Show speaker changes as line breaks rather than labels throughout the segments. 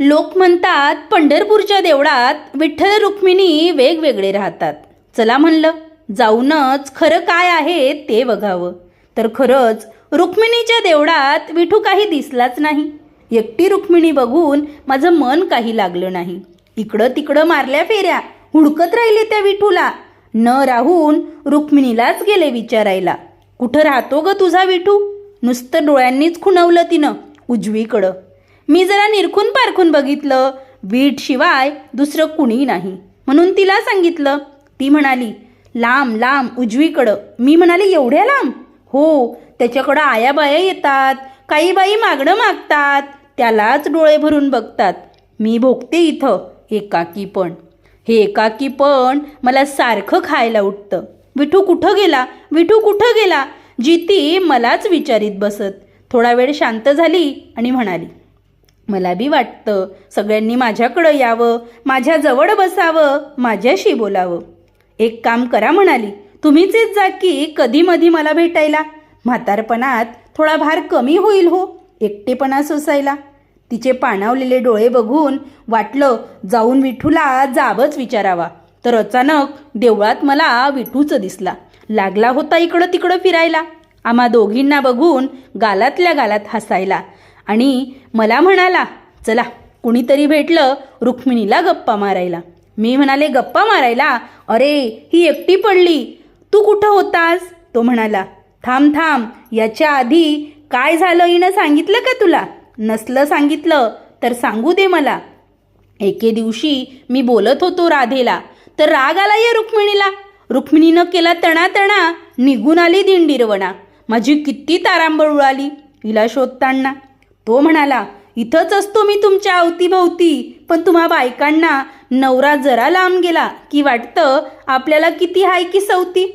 लोक म्हणतात पंढरपूरच्या देवळात विठ्ठल रुक्मिणी वेगवेगळे राहतात. चला म्हणलं जाऊनच खरं काय आहे ते बघावं. तर खरंच रुक्मिणीच्या देवळात विठू काही दिसलाच नाही. एकटी रुक्मिणी बघून माझं मन काही लागलं नाही. इकडं तिकडं मारल्या फेऱ्या हुडकत राहिले त्या विठूला. न राहून रुक्मिणीलाच गेले विचारायला. कुठं राहतो ग तुझा विठू? नुसतं डोळ्यांनीच खुणवलं तिनं उजवीकडं. मी जरा निरखून पारखून बघितलं. वीट शिवाय दुसरं कुणी नाही. म्हणून तिला सांगितलं. ती म्हणाली लांब लांब उजवीकडं. मी म्हणाली एवढ्या लांब? हो त्याच्याकडं आया बाया येतात. काही बाई मागणं मागतात. त्यालाच डोळे भरून बघतात. मी भोगते इथं. एकाकी पण. हे एकाकी पण मला सारखं खायला उठतं. विठू कुठं गेला? विठू कुठं गेला? जिती मलाच विचारीत बसत. थोडा वेळ शांत झाली आणि म्हणाली मला बी वाटतं सगळ्यांनी माझ्याकडं यावं माझ्याजवळ बसावं माझ्याशी बोलावं. एक काम करा म्हणाली तुम्हीच येत जा की कधी मधी मला भेटायला. म्हातारपणात थोडा भार कमी होईल हो एकटेपणा सोसायला. तिचे पाणावलेले डोळे बघून वाटलं जाऊन विठूला जावंच विचारावा. तर अचानक देवळात मला विठूचं दिसला. लागला होता इकडं तिकडं फिरायला. आम्हा दोघींना बघून गालातल्या गालात हसायला. आणि मला म्हणाला चला कुणीतरी भेटलं रुक्मिणीला गप्पा मारायला. मी म्हणाले गप्पा मारायला? अरे ही एकटी पडली. तू कुठं होतास? तो म्हणाला थांब थांब याच्या आधी काय झालं हिनं सांगितलं का तुला? नसलं सांगितलं तर सांगू दे मला. एके दिवशी मी बोलत होतो राधेला तर राग आला या रुक्मिणीला. रुक्मिणीनं केला तणातणा निघून आली दिंडीरवणा. माझी किती तारांबळ उडाली हिला शोधताना. तो म्हणाला इथंच असतो मी तुमच्या अवतीभवती. पण तुम्हा बायकांना नवरा जरा लांब गेला की वाटतं आपल्याला किती हाय की सवती.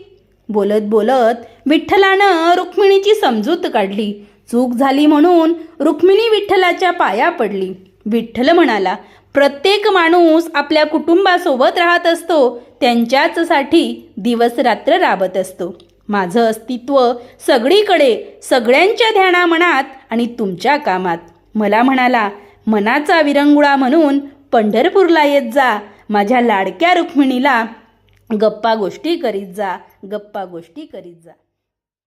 बोलत बोलत विठ्ठलानं रुक्मिणीची समजूत काढली. चूक झाली म्हणून रुक्मिणी विठ्ठलाच्या पाया पडली. विठ्ठल म्हणाला प्रत्येक माणूस आपल्या कुटुंबासोबत राहत असतो त्यांच्याचसाठी दिवस रात्र राबत असतो. माझं अस्तित्व सगळीकडे सगळ्यांच्या ध्यानामनात आणि तुमच्या कामात. मला म्हणाला मनाचा विरंगुळा म्हणून पंढरपूरला येत जा. माझ्या लाडक्या रुक्मिणीला गप्पा गोष्टी करीत जा. गप्पा गोष्टी करीत जा.